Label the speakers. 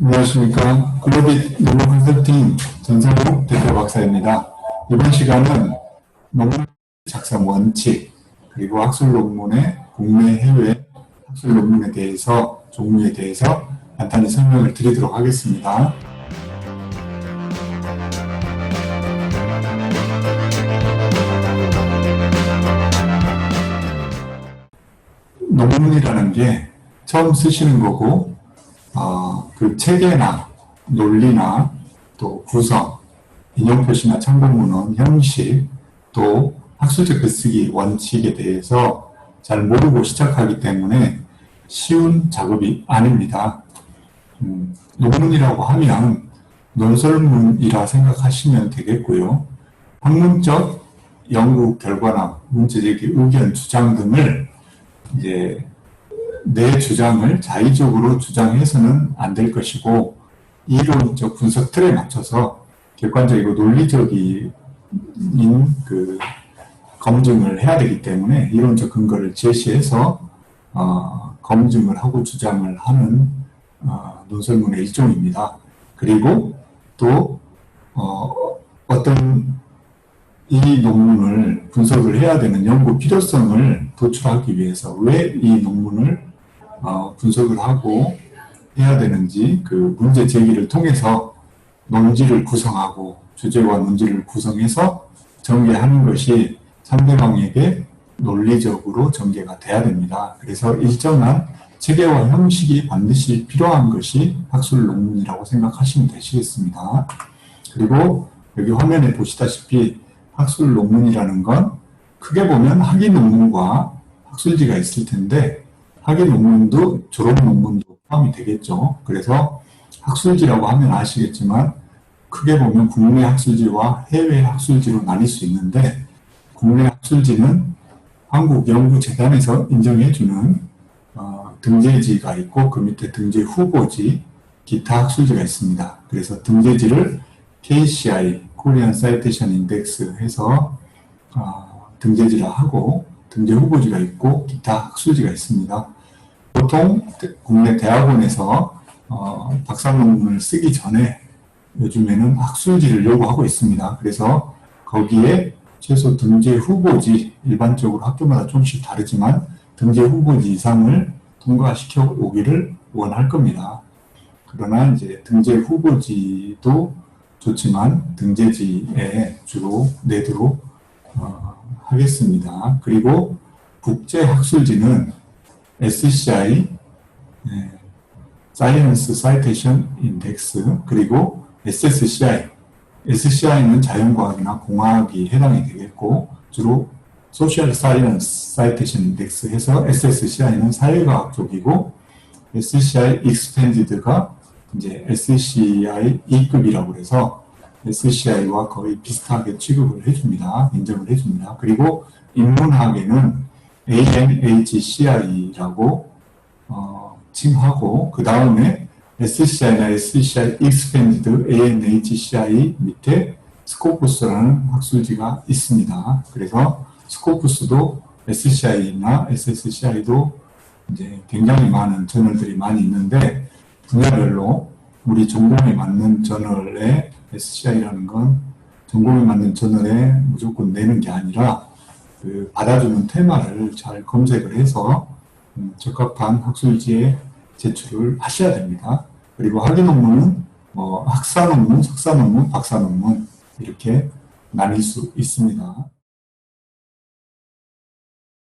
Speaker 1: 안녕하십니까. 글로비 논문 컨설팅 전성욱 대표 박사입니다. 이번 시간은 논문 작성 원칙, 그리고 학술 논문의 국내 해외 학술 논문에 대해서, 종류에 대해서 간단히 설명을 드리도록 하겠습니다. 논문이라는 게 처음 쓰시는 거고, 어, 그 체계나 논리나 또 구성, 인용표시나 참고문헌, 형식, 또 학술적 글쓰기 원칙에 대해서 잘 모르고 시작하기 때문에 쉬운 작업이 아닙니다. 음, 논문이라고 하면 논설문이라 생각하시면 되겠고요. 학문적 연구 결과나 문제제기 의견 주장 등을 이제 내 주장을 자의적으로 주장해서는 안 될 것이고 이론적 분석 틀에 맞춰서 객관적이고 논리적인 그 검증을 해야 되기 때문에 이론적 근거를 제시해서 어, 검증을 하고 주장을 하는 어, 논설문의 일종입니다. 그리고 또 어, 어떤 이 논문을 분석을 해야 되는 연구 필요성을 도출하기 위해서 왜 이 논문을 어, 분석을 하고 해야 되는지 그 문제 제기를 통해서 논지를 구성하고 주제와 논지를 구성해서 전개하는 것이 상대방에게 논리적으로 전개가 돼야 됩니다. 그래서 일정한 체계와 형식이 반드시 필요한 것이 학술 논문이라고 생각하시면 되시겠습니다. 그리고 여기 화면에 보시다시피 학술 논문이라는 건 크게 보면 학위 논문과 학술지가 있을 텐데 학위 논문도 졸업 논문도 포함이 되겠죠. 그래서 학술지라고 하면 아시겠지만 크게 보면 국내 학술지와 해외 학술지로 나뉠 수 있는데 국내 학술지는 한국연구재단에서 인정해주는 어, 등재지가 있고 그 밑에 등재 후보지, 기타 학술지가 있습니다. 그래서 등재지를 KCI, Korean Citation Index 해서 어, 등재지를 하고 등재 후보지가 있고 기타 학술지가 있습니다. 보통 국내 대학원에서 어, 박사 논문을 쓰기 전에 요즘에는 학술지를 요구하고 있습니다. 그래서 거기에 최소 등재 후보지, 일반적으로 학교마다 조금씩 다르지만 등재 후보지 이상을 통과시켜 오기를 원할 겁니다. 그러나 이제 등재 후보지도 좋지만 등재지에 주로 내도록 어, 하겠습니다. 그리고 국제학술지는 SCI, 네, Science Citation Index, 그리고 SSCI, SCI는 자연과학이나 공학이 해당이 되겠고, 주로 Social Science Citation Index 해서 SSCI는 사회과학 쪽이고, SCI Expanded가 이제 SCI 2급이라고 해서 SCI와 거의 비슷하게 취급을 해줍니다. 인정을 해줍니다. 그리고 인문학에는 ANHCI라고 어, 칭하고 그 다음에 SCI나 SCI Expanded ANHCI 밑에 스코푸스라는 학술지가 있습니다. 그래서 스코푸스도 SCI나 SSCI도 이제 굉장히 많은 저널들이 많이 있는데 분야별로 우리 전공에 맞는 저널에 SCI라는 건 전공에 맞는 저널에 무조건 내는 게 아니라 그 받아주는 테마를 잘 검색을 해서 음, 적합한 학술지에 제출을 하셔야 됩니다. 그리고 학위 논문은 뭐 학사 논문, 석사 논문, 박사 논문 이렇게 나뉠 수 있습니다.